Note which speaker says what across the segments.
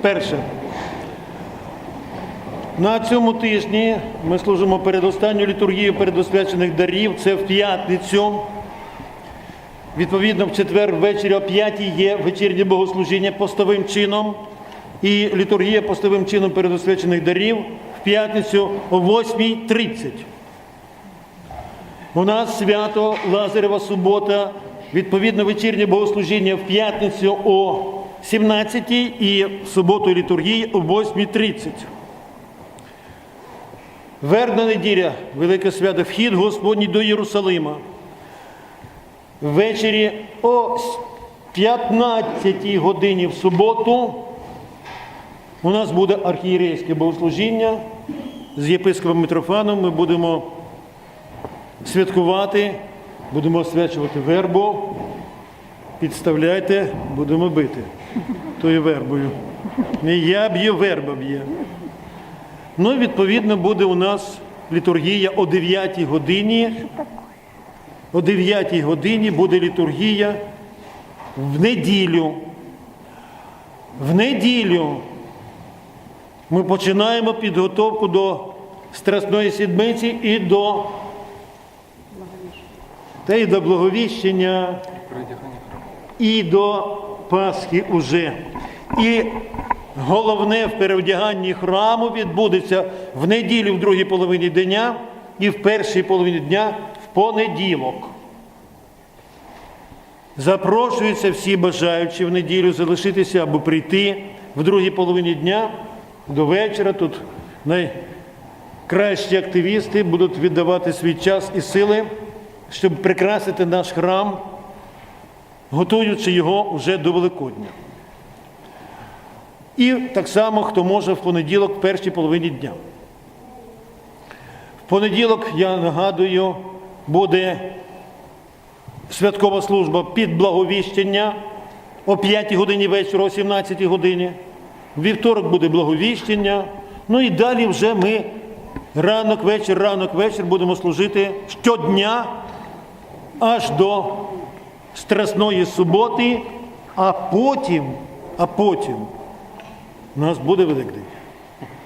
Speaker 1: Перше. На цьому тижні ми служимо перед останньою літургією передосвячених дарів. Це в п'ятницю. Відповідно, в четвер ввечері о 5 є вечірнє богослужіння постовим чином і літургія постовим чином передосвячених дарів в п'ятницю о 8.30. У нас свято Лазарева субота, відповідно вечірнє богослужіння в п'ятницю о 17 і в суботу літургії о 8.30. Вербна неділя, велике свято, вхід Господній до Єрусалима. Ввечері о 15 годині в суботу у нас буде архієрейське богослужіння з єпископом Митрофаном. Ми будемо святкувати, будемо освячувати вербу. Підставляйте, будемо бити тою вербою. Не я б'ю, верба б'є. Ну, відповідно, буде у нас літургія о 9 годині. О 9 годині буде літургія в неділю. В неділю ми починаємо підготовку до Страсної Сідмиці і до, та й до благовіщення, і до Пасхи уже. І головне в перевдяганні храму відбудеться в неділю в другій половині дня і в першій половині дня в понеділок. Запрошуються всі бажаючі в неділю залишитися або прийти в другій половині дня до вечора. Тут найкращі активісти будуть віддавати свій час і сили, щоб прикрасити наш храм, готуючи його вже до Великодня. І так само, хто може в понеділок, в першій половині дня. В понеділок, я нагадую, буде святкова служба під благовіщення о 5 годині вечора, о 17 годині. Вівторок буде благовіщення. Ну і далі вже ми ранок, вечір, ранок, вечір будемо служити щодня аж до Страсної суботи, а потім, а потім у нас буде Великдень.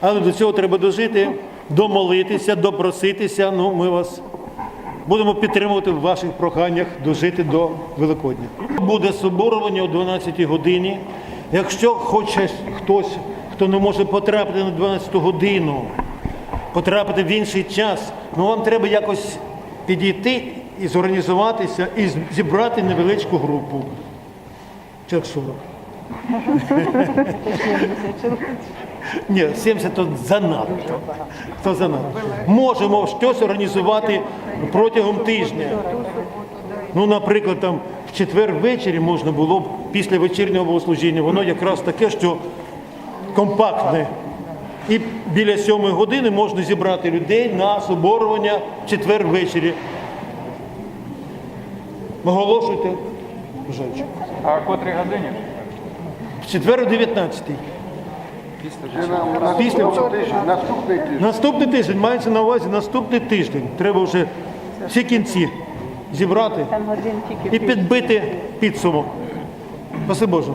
Speaker 1: Але до цього треба дожити, домолитися, допроситися. Ну, ми вас будемо підтримувати в ваших проханнях дожити до Великодня. Буде соборування о 12 годині. Якщо хоче хтось, хто не може потрапити на 12 годину, потрапити в інший час, ну вам треба якось підійти і зорганізуватися і зібрати невеличку групу. Чоловік 40. Ні, 70 то занадто. То занадто. Можемо щось організувати протягом тижня. Ну, наприклад, там в четвер ввечері можна було б після вечірнього богослужіння, воно якраз таке, що компактне. І біля сьомої години можна зібрати людей на соборування в четвер ввечері. Оголошуйте. бажаючи.
Speaker 2: А котрій годині?
Speaker 1: В четвер о 19 Після
Speaker 3: Наступний тиждень.
Speaker 1: Наступний тиждень мається на увазі наступний тиждень. Треба вже всі кінці зібрати і підбити підсумок. Спасибо Боже.